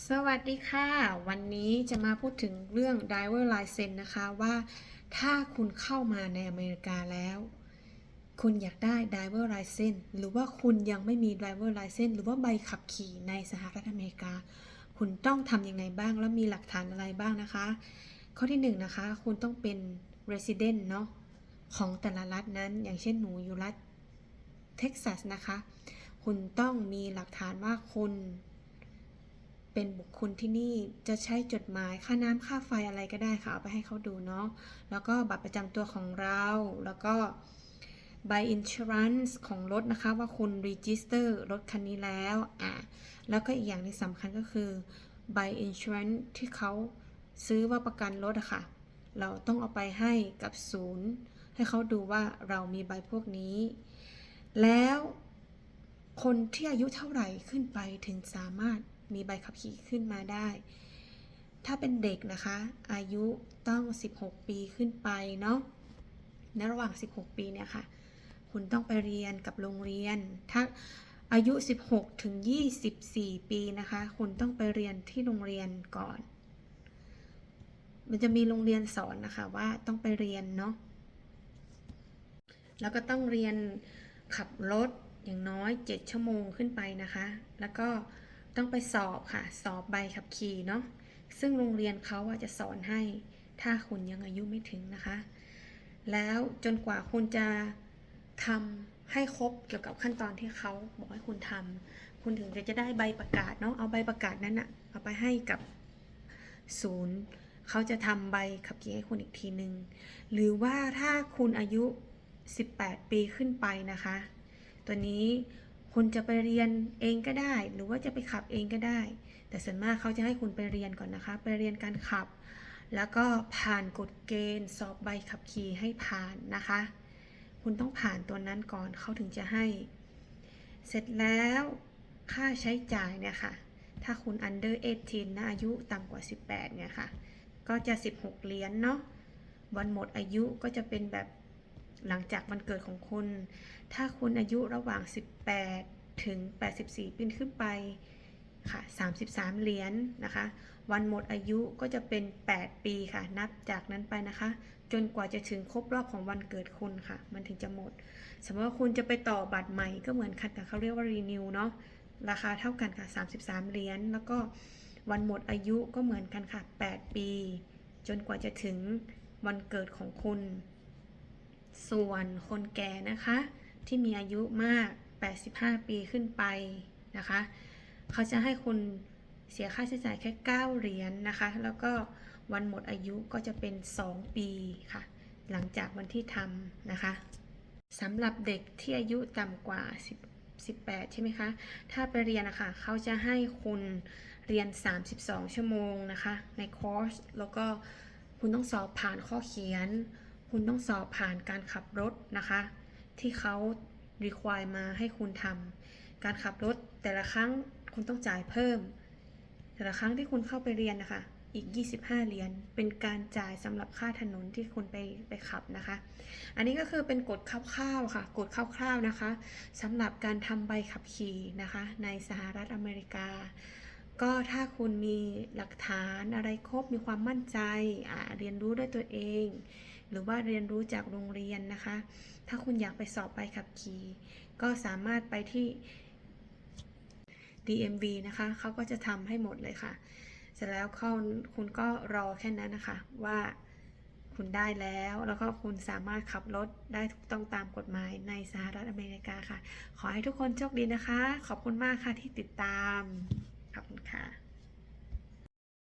สวัสดีค่ะ วันนี้จะมาพูดถึงเรื่อง driver license นะคะว่าถ้าคุณเข้ามาในอเมริกาแล้ว คุณอยากได้ driver license หรือว่าคุณยังไม่มี driver license หรือว่าใบขับขี่ในสหรัฐอเมริกา คุณต้องทำยังไงบ้างแล้วมีหลักฐานอะไรบ้างนะคะ ข้อที่หนึ่งนะคะ คุณต้องเป็น resident เนาะของแต่ละรัฐนั้น อย่างเช่นหนูอยู่รัฐเท็กซัสนะคะ คุณต้องมีหลักฐานว่าคุณ เป็นบุคคลที่นี่จะใช้จดหมายค่าน้ำค่าไฟอะไรก็ได้ค่ะ เอาไปให้เขาดูเนาะแล้วก็บัตรประจำตัวของเราแล้วก็ใบ insurance ของรถนะคะว่าคุณ register รถคันนี้แล้วอะแล้วก็อีกอย่างที่สำคัญก็คือใบ insurance ที่เขาซื้อว่าประกันรถอะค่ะ เราต้องเอาไปให้กับศูนย์ ให้เขาดูว่าเรามีใบพวกนี้ แล้วคนที่อายุเท่าไหร่ขึ้นไปถึงสามารถ มีใบขับขี่ขึ้นมาได้ ถ้าเป็นเด็กนะคะ อายุต้อง 16 ปีขึ้นไปเนาะในระหว่าง 16 ปีเนี่ยค่ะคุณต้องไปเรียนกับโรงเรียน ถ้าอายุ 16 ถึง 24 ปีนะคะ คุณต้องไปเรียนที่โรงเรียนก่อน มันจะมีโรงเรียนสอนนะคะว่าต้องไปเรียนเนาะ แล้วก็ต้องเรียนขับรถอย่างน้อย 7 ชั่วโมงขึ้นไปนะคะ แล้วก็ ต้องไปสอบค่ะ สอบใบขับขี่เนาะซึ่งโรงเรียนเขาจะสอนให้ถ้าคุณยังอายุไม่ถึงนะคะ แล้วจนกว่าคุณจะทำให้ครบเกี่ยวกับขั้นตอนที่เขาบอกให้คุณทำคุณถึงจะจะได้ใบประกาศเนาะเอาใบประกาศนั้นอะเอาไปให้กับศูนย์เขาจะทำใบขับขี่ให้คุณอีกทีหนึ่งหรือว่าถ้าคุณอายุ 18 ปีขึ้นไปนะคะ ตัวนี้ คุณจะไปเรียนเองก็ได้ หรือว่าจะไปขับเองก็ได้ แต่ส่วนมากเขาจะให้คุณไปเรียนก่อนนะคะ ไปเรียนการขับ แล้วก็ผ่านกฎเกณฑ์ สอบใบขับขี่ให้ผ่านนะคะ คุณต้องผ่านตัวนั้นก่อนเขาถึงจะให้ เสร็จแล้วค่าใช้จ่ายเนี่ยค่ะ ถ้าคุณ under 18นะอายุต่ำกว่า 18เนี่ยค่ะ ก็จะ 16 เหรียญเนาะวันหมดอายุก็จะเป็นแบบ หลังจากวันเกิดของคุณ ถ้าคุณอายุระหว่าง 18 ถึง 84 ปีขึ้นไปค่ะ 33 เหรียญนะคะ วันหมดอายุก็จะเป็น 8 ปีค่ะ นับจากนั้นไปนะคะ จนกว่าจะถึงครบรอบของวันเกิดคุณค่ะ มันถึงจะหมด สมมติว่าคุณจะไปต่อบัตรใหม่ก็เหมือนกันแต่เขาเรียกว่า renew เนาะ ราคาเท่ากันค่ะ 33 เหรียญ แล้วก็วันหมดอายุก็เหมือนกันค่ะ 8 ปี จนกว่าจะถึงวันเกิดของคุณ ส่วนคนแก่นะคะ ที่มีอายุมาก 85 ปีขึ้นไปนะคะ เขาจะให้คุณเสียค่าใช้จ่ายแค่ 9 เหรียญนนะคะ แล้วก็วันหมดอายุก็จะเป็น 2 ปีค่ะ หลังจากวันที่ทำนะคะสำหรับเด็กที่อายุต่ำกว่า10 18ใช่ไหมคะ ถ้าไปเรียนนะคะ เขาจะให้คุณเรียน 32 ชั่วโมงนะคะ ในคอร์ส แล้วก็คุณต้องสอบผ่านข้อเขียน คุณต้องสอบผ่านการขับรถนะคะ ที่เขา require มาให้คุณทำการขับรถแต่ละครั้งคุณต้องจ่ายเพิ่ม แต่ละครั้งที่คุณเข้าไปเรียนนะคะ อีก 25 เหรียญเป็นการจ่ายสำหรับค่าถนนที่คุณไปไปขับนะคะ อันนี้ก็คือเป็นกฎคร่าวๆค่ะกฎคร่าวๆนะคะสำหรับการทำใบขับขี่นะคะ ในสหรัฐอเมริกาก็ถ้าคุณมีหลักฐานอะไรครบมีความมั่นใจอ่าเรียนรู้ด้วยตัวเอง หรือว่าเรียนรู้จากโรงเรียนนะคะ ถ้าคุณอยากไปสอบใบขับขี่ก็สามารถไปที่ DMV นะคะเขาก็จะทำให้หมดเลยค่ะ เสร็จแล้วเขาคุณก็รอแค่นั้นนะคะ ว่าคุณได้แล้ว แล้วก็คุณสามารถขับรถได้ถูกต้องตามกฎหมายในสหรัฐอเมริกาค่ะ ขอให้ทุกคนโชคดีนะคะ ขอบคุณมากค่ะที่ติดตาม ขอบคุณค่ะ